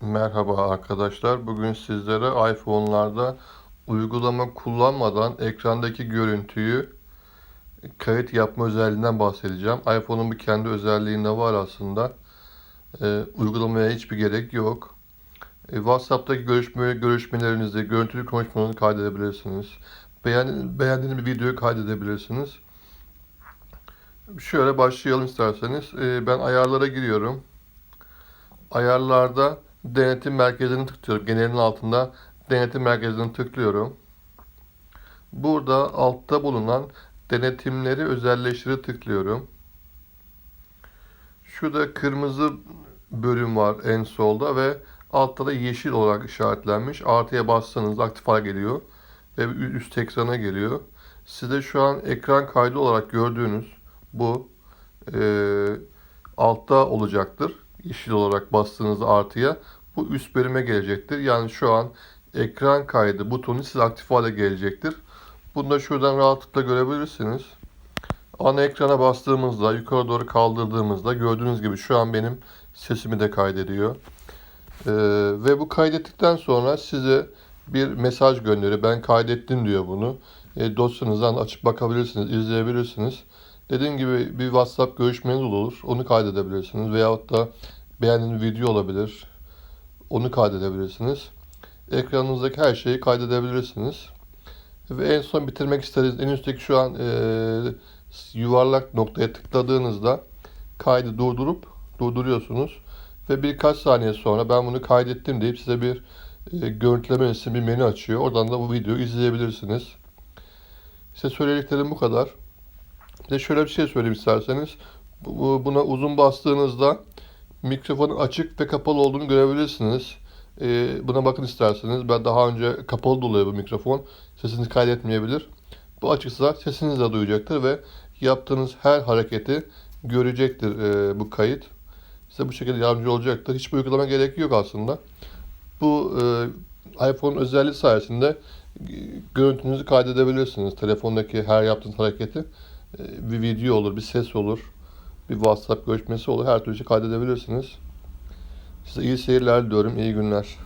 Merhaba arkadaşlar. Bugün sizlere iPhone'larda uygulama kullanmadan ekrandaki görüntüyü kayıt yapma özelliğinden bahsedeceğim. iPhone'un bir kendi özelliğinde var aslında. Ee, uygulamaya hiçbir gerek yok. Ee, WhatsApp'taki görüşme görüşmelerinizi, görüntülü konuşmalarınızı kaydedebilirsiniz. Beğen, beğendiğiniz bir videoyu kaydedebilirsiniz. Şöyle başlayalım isterseniz. Ee, ben ayarlara giriyorum. Ayarlarda denetim merkezini tıklıyorum. Genelin altında denetim merkezini tıklıyorum. Burada altta bulunan denetimleri özelleştire tıklıyorum. Şurada kırmızı bölüm var en solda ve altta da yeşil olarak işaretlenmiş. Artıya bastığınızda aktif hale geliyor ve üst ekrana geliyor. Size şu an ekran kaydı olarak gördüğünüz bu e, altta olacaktır. Yeşil olarak bastığınızda artıya bu üst bölüme gelecektir. Yani şu an ekran kaydı butonu size aktif hale gelecektir. Bunu da şuradan rahatlıkla görebilirsiniz. Ana ekrana bastığımızda, yukarı doğru kaldırdığımızda gördüğünüz gibi şu an benim sesimi de kaydediyor. Ee, ve bu kaydettikten sonra size bir mesaj gönderiyor. Ben kaydettim diyor bunu. E, dosyanızdan açıp bakabilirsiniz, izleyebilirsiniz. Dediğim gibi bir WhatsApp görüşmeniz olur. Onu kaydedebilirsiniz. Veyahut da beğendiğiniz video olabilir. Onu kaydedebilirsiniz. Ekranınızdaki her şeyi kaydedebilirsiniz. Ve en son bitirmek istediğiniz en üstteki şu an e, yuvarlak noktaya tıkladığınızda kaydı durdurup durduruyorsunuz. Ve birkaç saniye sonra ben bunu kaydettim deyip size bir e, görüntüleme bir menü açıyor. Oradan da bu videoyu izleyebilirsiniz. Size söylediklerim bu kadar. Bir de şöyle bir şey söyleyeyim isterseniz. Bu- Buna uzun bastığınızda mikrofonun açık ve kapalı olduğunu görebilirsiniz. Ee, buna bakın isterseniz. Ben daha önce kapalı da oluyor bu mikrofon. Sesini kaydetmeyebilir. Bu açıksa sesinizi de duyacaktır ve yaptığınız her hareketi görecektir e, bu kayıt. Size bu şekilde yardımcı olacaktır. Hiçbir uygulama gerek yok aslında. Bu e, iPhone özelliği sayesinde e, görüntünüzü kaydedebilirsiniz. Telefondaki her yaptığınız hareketi bir video olur, bir ses olur, bir WhatsApp görüşmesi olur. Her türlü şey kaydedebilirsiniz. Size iyi seyirler diliyorum, iyi günler.